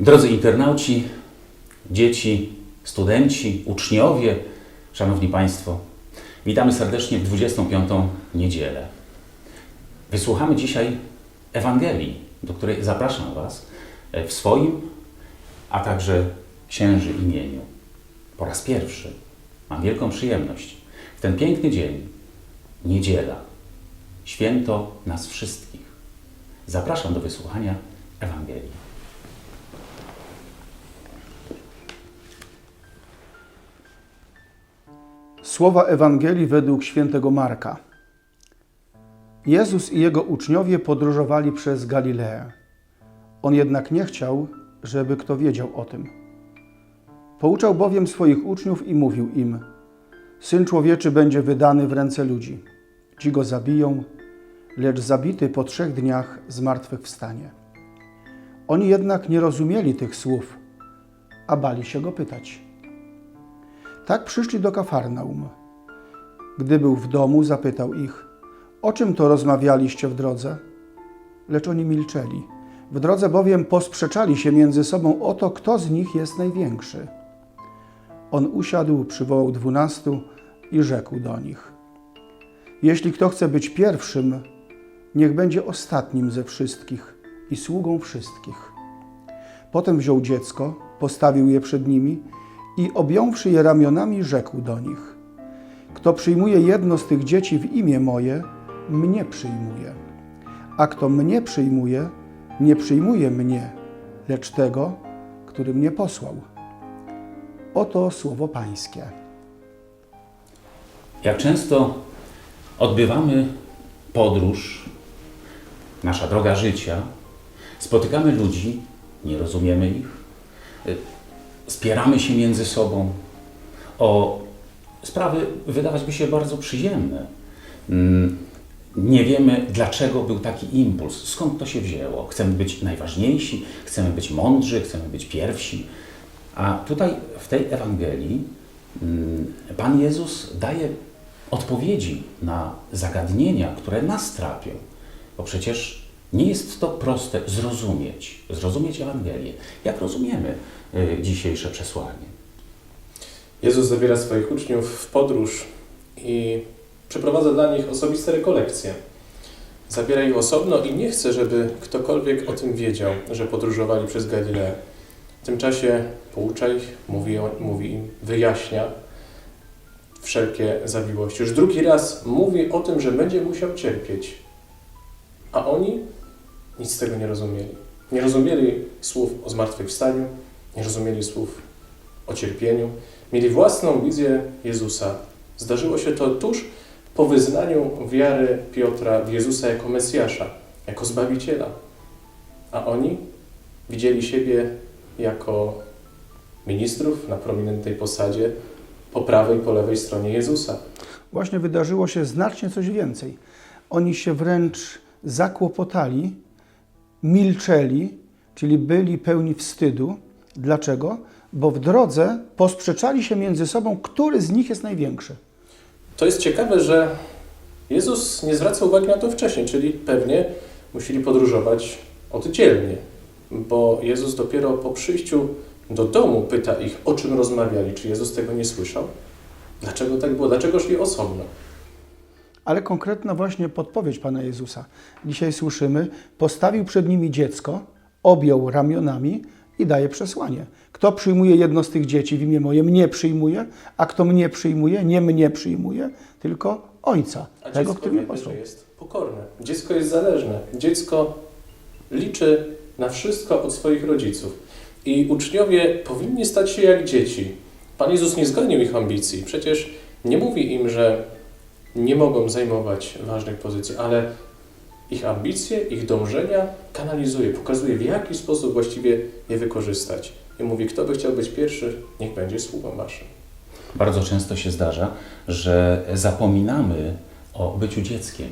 Drodzy internauci, dzieci, studenci, uczniowie, szanowni Państwo, witamy serdecznie w 25. niedzielę. Wysłuchamy dzisiaj Ewangelii, do której zapraszam Was e, w swoim, a także księży imieniu. Po raz pierwszy mam wielką przyjemność w ten piękny dzień, niedziela, święto nas wszystkich. Zapraszam do wysłuchania Ewangelii. Słowa Ewangelii według świętego Marka. Jezus i jego uczniowie podróżowali przez Galileę. On jednak nie chciał, żeby kto wiedział o tym. Pouczał bowiem swoich uczniów i mówił im: Syn człowieczy będzie wydany w ręce ludzi. Ci go zabiją, lecz zabity po trzech dniach zmartwychwstanie. Oni jednak nie rozumieli tych słów, a bali się go pytać. Tak przyszli do Kafarnaum. Gdy był w domu, zapytał ich: O czym to rozmawialiście w drodze? Lecz oni milczeli. W drodze bowiem posprzeczali się między sobą o to, kto z nich jest największy. On usiadł, przywołał dwunastu i rzekł do nich: Jeśli kto chce być pierwszym, niech będzie ostatnim ze wszystkich i sługą wszystkich. Potem wziął dziecko, postawił je przed nimi i objąwszy je ramionami, rzekł do nich: Kto przyjmuje jedno z tych dzieci w imię moje, mnie przyjmuje. A kto mnie przyjmuje, nie przyjmuje mnie, lecz tego, który mnie posłał. Oto słowo Pańskie. Jak często odbywamy podróż, nasza droga życia, spotykamy ludzi, nie rozumiemy ich, spieramy się między sobą o sprawy, wydawać by się bardzo przyjemne. Mm, Nie wiemy, dlaczego był taki impuls, skąd to się wzięło. Chcemy być najważniejsi, chcemy być mądrzy, chcemy być pierwsi. A tutaj w tej Ewangelii mm, Pan Jezus daje odpowiedzi na zagadnienia, które nas trapią. Bo przecież nie jest to proste zrozumieć, zrozumieć Ewangelię. Jak rozumiemy y, dzisiejsze przesłanie? Jezus zabiera swoich uczniów w podróż i przeprowadza dla nich osobiste rekolekcje. Zabiera ich osobno i nie chce, żeby ktokolwiek o tym wiedział, że podróżowali przez Galileę. W tym czasie poucza ich, mówi, mówi im, wyjaśnia wszelkie zawiłości. Już drugi raz mówi o tym, że będzie musiał cierpieć. A oni nic z tego nie rozumieli. Nie rozumieli słów o zmartwychwstaniu, nie rozumieli słów o cierpieniu. Mieli własną wizję Jezusa. Zdarzyło się to tuż po wyznaniu wiary Piotra w Jezusa jako Mesjasza, jako Zbawiciela. A oni widzieli siebie jako ministrów na prominentnej posadzie po prawej i po lewej stronie Jezusa. Właśnie wydarzyło się znacznie coś więcej. Oni się wręcz zakłopotali, milczeli, czyli byli pełni wstydu. Dlaczego? Bo w drodze posprzeczali się między sobą, który z nich jest największy. To jest ciekawe, że Jezus nie zwraca uwagi na to wcześniej, czyli pewnie musieli podróżować oddzielnie, bo Jezus dopiero po przyjściu do domu pyta ich, o czym rozmawiali. Czy Jezus tego nie słyszał? Dlaczego tak było? Dlaczego szli osobno? Ale konkretna właśnie podpowiedź Pana Jezusa. Dzisiaj słyszymy, postawił przed nimi dziecko, objął ramionami i daje przesłanie. Kto przyjmuje jedno z tych dzieci w imię moje, mnie przyjmuje, a kto mnie przyjmuje, nie mnie przyjmuje, tylko Ojca, A tego, który mnie posłał. jest pokorne. Dziecko jest zależne. Dziecko liczy na wszystko od swoich rodziców. I uczniowie powinni stać się jak dzieci. Pan Jezus nie zgonił ich ambicji. Przecież nie mówi im, że nie mogą zajmować ważnych pozycji, ale ich ambicje, ich dążenia kanalizuje, pokazuje w jaki sposób właściwie je wykorzystać. I mówi, kto by chciał być pierwszy, niech będzie sługą waszym. Bardzo często się zdarza, że zapominamy o byciu dzieckiem.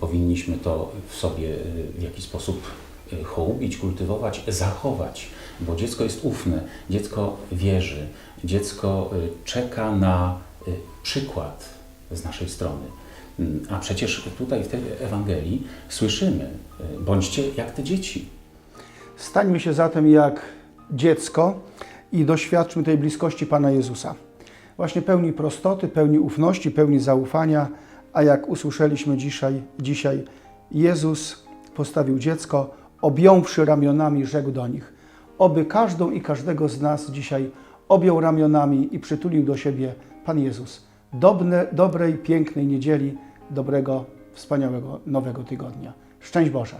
Powinniśmy to w sobie y, w jakiś sposób y, hołubić, kultywować, zachować, bo dziecko jest ufne, dziecko wierzy, dziecko y, czeka na przykład z naszej strony. Ym, A przecież tutaj w tej Ewangelii słyszymy, y, bądźcie jak te dzieci. Stańmy się zatem jak dziecko i doświadczmy tej bliskości Pana Jezusa. Właśnie pełni prostoty, pełni ufności, pełni zaufania, a jak usłyszeliśmy dzisiaj, dzisiaj Jezus postawił dziecko, objąwszy ramionami, rzekł do nich: Oby każdą i każdego z nas dzisiaj objął ramionami i przytulił do siebie Pan Jezus. Dobne, dobrej, pięknej niedzieli, dobrego, wspaniałego nowego tygodnia. Szczęść Boże!